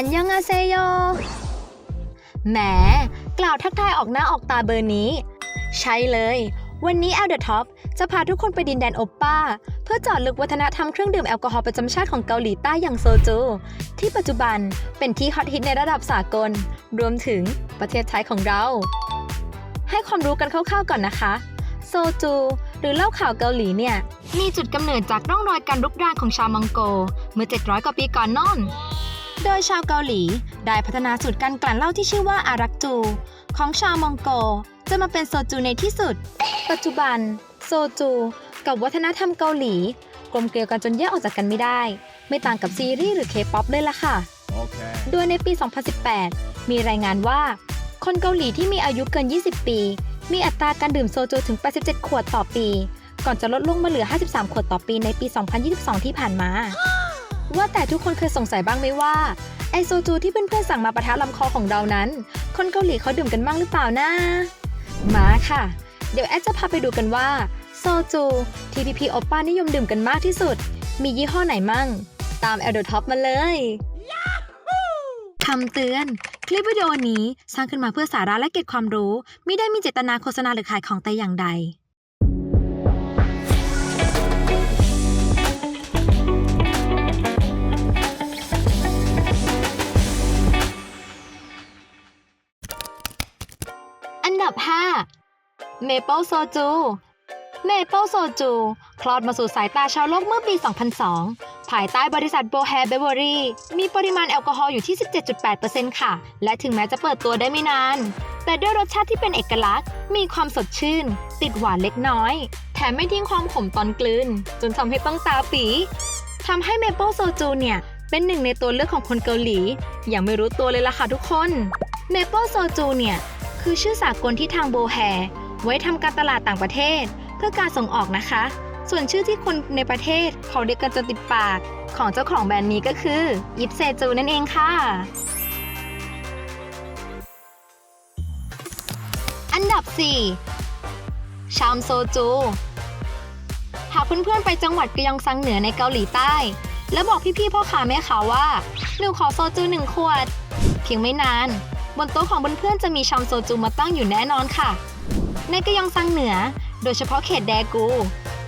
อันยองอาเซโย แหม กล่าวทักทายออกหน้าออกตาเบอร์นี้ ใช่เลย วันนี้ e l The Top จะพาทุกคนไปดินแดนโอปป้า เพื่อเจอดลึกวัฒนธรรมเครื่องดื่มแอลกอฮอล์ประจำชาติของเกาหลีใต้อย่างโซจู ที่ปัจจุบันเป็นที่ฮอตฮิตในระดับสากล รวมถึงประเทศไทยของเรา ให้ความรู้กันคร่าวๆก่อนนะคะโซจู หรือเหล้าขาวเกาหลีเนี่ย มีจุดกำเนิดจากร่องรอยการรุกรานของชาวมองโก เมื่อ 700 กว่าปีก่อนนอน โดยชาวเกาหลีได้พัฒนาสูตรการกลั่นเหล้าที่ชื่อว่าอารักจู ของชาวมองโกจะมาเป็นโซจูในที่สุด ปัจจุบัน โซจู กับวัฒนธรรมเกาหลี กลมเกลียวกันจนแยกออกจากกันไม่ได้ ไม่ต่างกับซีรีส์หรือเคป๊อปเลยล่ะค่ะ Okay. โดยในปี 2018 มีรายงานว่า คนเกาหลีที่มีอายุเกิน 20 ปี มีอัตราการดื่มโซจูถึง 87 ขวดต่อปี ก่อนจะลดลงมาเหลือ 53 ขวดต่อปีในปี 2022 ที่ผ่านมา ว่าแต่ทุกคนเคยสงสัยบ้างไหมว่าไอโซจูที่เพื่อนๆสั่งมาประทะลำคอของเรานั้น คนเกาหลีเขาดื่มกันบ้างหรือเปล่านะมาค่ะ เดี๋ยวแอดจะพาไปดูกันว่าโซจูที่พีพีโอป้านิยมดื่มกันมากที่สุด มียี่ห้อไหนมั่ง ตาม e l d o Top มาเลยคำเตือน คลิปวิดีโอนี้สร้างขึ้นมาเพื่อสาระและเก็บความรู้ ไม่ได้มีเจตนาโฆษณาหรือขายของแต่อย่างใด ดับ 5 เมเปิลโซจู เมเปิลโซจู คลอดมาสู่สายตาชาวโลกเมื่อปี 2002 ภายใต้บริษัทโบแฮเบเวอรี่มีปริมาณแอลกอฮอล์อยู่ที่ 17.8%ค่ะ และถึงแม้จะเปิดตัวได้ไม่นาน แต่ด้วยรสชาติที่เป็นเอกลักษณ์ มีความสดชื่น ติดหวานเล็กน้อย แถมไม่ทิ้งความขมตอนกลืน จนทำให้ต้องตาปีทำให้เมเปิลโซจูเนี่ยเป็นหนึ่งในตัวเลือกของคนเกาหลี อย่างไม่รู้ตัวเลยล่ะค่ะทุกคน เมเปิลโซจูเนี่ย คือชื่อสากลที่ทางโบแฮไว้ทำการตลาดต่างประเทศ เพื่อการส่งออกนะคะ ส่วนชื่อที่คนในประเทศเขาเรียกกันจนติดปาก ของเจ้าของแบรนด์นี้ก็คือยิปเซจูนั่นเองค่ะ อันดับ 4 ชามโซจู หากเพื่อนๆไปจังหวัดกยองซังเหนือในเกาหลีใต้ แล้วบอกพี่ๆพ่อค้าแม่ค้าว่าหนูขอโซจูหนึ่งขวด เพียงไม่นาน บนโต๊ะของเพื่อนๆจะมีชามโซจูมาตั้งอยู่แน่นอนค่ะ ในกยองซังเหนือ โดยเฉพาะเขตแดกู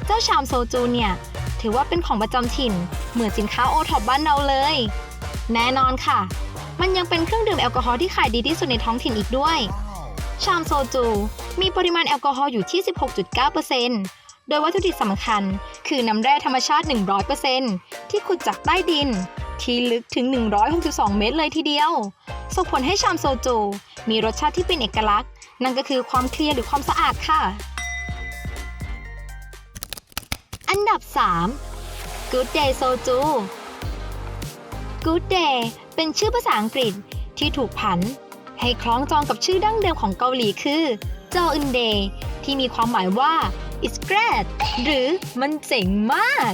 เจ้าชามโซจูเนี่ย ถือว่าเป็นของประจำถิ่น เหมือนสินค้าโอท็อปบ้านเราเลย แน่นอนค่ะ มันยังเป็นเครื่องดื่มแอลกอฮอล์ที่ขายดีที่สุดในท้องถิ่นอีกด้วย ชามโซจู มีปริมาณแอลกอฮอล์อยู่ที่ 16.9%โดยวัตถุดิบสำคัญ คือน้ำแร่ธรรมชาติ 100%ที่ขุดจากใต้ดิน ที่ลึกถึง 162 เมตรเลยทีเดียว ส่งผลให้ชามโซจู มีรสชาติที่เป็นเอกลักษณ์ นั่นก็คือความเคลียร์หรือความสะอาดค่ะ อันดับ 3 Good Day Soju Good Day เป็นชื่อภาษาอังกฤษที่ถูกผัน ให้คล้องจองกับชื่อดั้งเดิมของเกาหลีคือจออึนเดย์ที่มีความหมายว่า it's great หรือมันเจ๋งมาก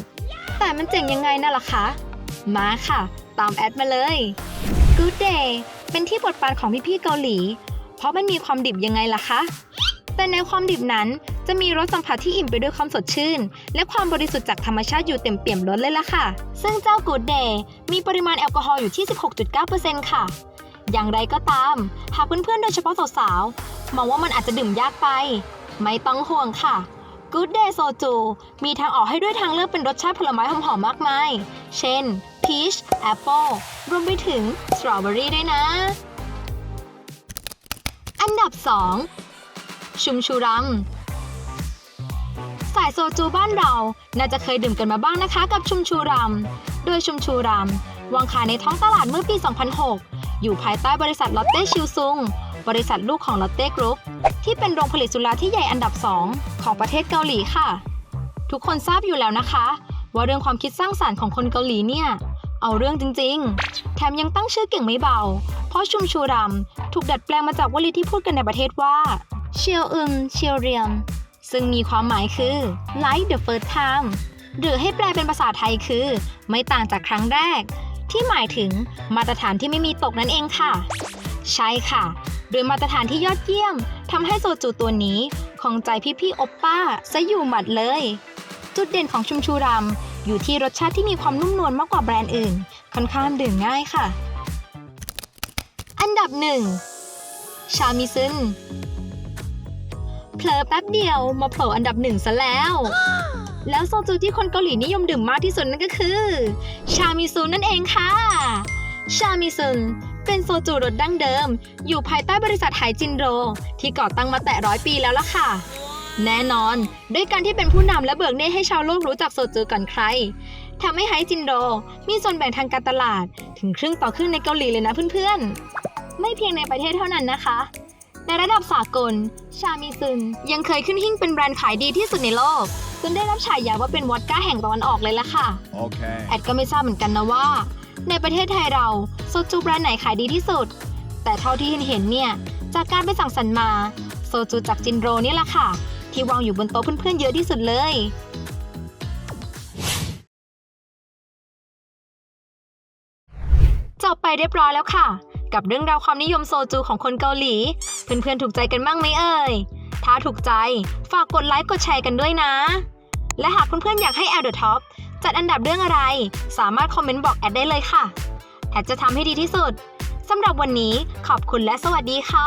แต่มันเจ๋งยังไงน่ะล่ะคะ มาค่ะ ตามแอดมาเลย Good Day เป็นที่บทปรานของพี่ๆเกาหลี เพราะมันมีความดิบยังไงล่ะคะ แต่ในความดิบนั้นจะมีรสสัมผัสที่อิ่มไปด้วยความสดชื่น และความบริสุทธิ์จากธรรมชาติอยู่เต็มเปี่ยมล้นเลยล่ะค่ะ ซึ่งเจ้า Good Day มีปริมาณแอลกอฮอล์อยู่ที่ 16.9%ค่ะ อย่างไรก็ตาม หากเพื่อนๆโดยเฉพาะสาวๆมองว่ามันอาจจะดื่มยากไป ไม่ต้องห่วงค่ะ Good Day Soju มีทางออกให้ด้วยทางเลือกเป็นรสชาติผลไม้หอมๆมากมาย เช่น Peach Apple รวมไปถึง Strawberry ด้วยนะ อันดับ 2 ชุมชูรัมสายโซจูบ้านเรา น่าจะเคยดื่มกันมาบ้างนะคะกับชุมชูรัม โดยชุมชูรัมวางขายในท้องตลาดเมื่อปี 2006 อยู่ภายใต้บริษัทลอตเต้ชิวซุง บริษัทลูกของลอตเต้กรุ๊ปที่เป็นโรงผลิตสุราที่ใหญ่อันดับ 2 ของประเทศเกาหลีค่ะ ทุกคนทราบอยู่แล้วนะคะ ว่าเรื่องความคิดสร้างสารรค์ของคนเกาหลีเนี่ยเอาเรื่องจริง ๆ แถมยังตั้งชื่อเก่งไม่เบา เพราะชุมชูรัมถูกดัดแปลงมาจากวลีที่พูดกันในประเทศว่าเชียวอึมเชียวเรียม ซึ่งมีความหมายคือ like the first time หรือให้แปลเป็นภาษาไทยคือ ไม่ต่างจากครั้งแรก ที่หมายถึงมาตรฐานที่ไม่มีตกนั่นเองค่ะ ใช่ค่ะ โดยมาตรฐานที่ยอดเยี่ยมทำให้โซจูตัวนี้ของใจพี่ๆโอปป้าซะอยู่หมัดเลย จุดเด่นของชุมชูรัมอยู่ที่รสชาติที่มีความนุ่มนวลมากกว่าแบรนด์อื่น ค่อนข้างดื่มง่ายค่ะดับหนึ่งชามิซึนเผลอแป๊บเดียวมาโผล่อันดับหนึ่งซะแล้ว แล้วโซจูที่คนเกาหลีนิยมดื่มมากที่สุดนั่นก็คือ ชามิซุนนั่นเองค่ะ ชามิซุน เป็นโซจูรสดั้งเดิม อยู่ภายใต้บริษัทไหจินโรที่ก่อตั้งมาแต่ร้อยปีแล้วล่ะค่ะ แน่นอน ด้วยการที่เป็นผู้นำและเบิกเนตรให้ชาวโลกรู้จักโซจูก่อนใครทำให้ไหจินโรมีส่วนแบ่งทางการตลาดถึงครึ่งต่อครึ่งในเกาหลีเลยนะเพื่อนๆ ไม่เพียงในประเทศเท่านั้นนะคะ ในระดับสากล ชามิซึนยังเคยขึ้นหิ้งเป็นแบรนด์ขายดีที่สุดในโลกจนได้รับฉายาว่าเป็นวอดก้าแห่งตะวันออกเลยล่ะค่ะ Okay. แอดก็ไม่ทราบเหมือนกันนะว่า ในประเทศไทยเราโซจูแบรนด์ไหนขายดีที่สุด แต่เท่าที่เห็นเนี่ย จากการไปสั่งสรรมา โซจูจากจินโรนี่แหละค่ะ ที่วางอยู่บนโต๊ะเพื่อนๆเยอะที่สุดเลย จบไปเรียบร้อยแล้วค่ะ กับเรื่องราวความนิยมโซจูของคนเกาหลี เพื่อนๆถูกใจกันบ้างไหมเอ่ย ถ้าถูกใจฝากกดไลค์กดแชร์กันด้วยนะ และหากเพื่อนๆอยากให้ a d the Top จัดอันดับเรื่องอะไร สามารถคอมเมนต์บอกแอดได้เลยค่ะ แอดจะทำให้ดีที่สุดสำหรับวันนี้ขอบคุณและสวัสดีค่ะ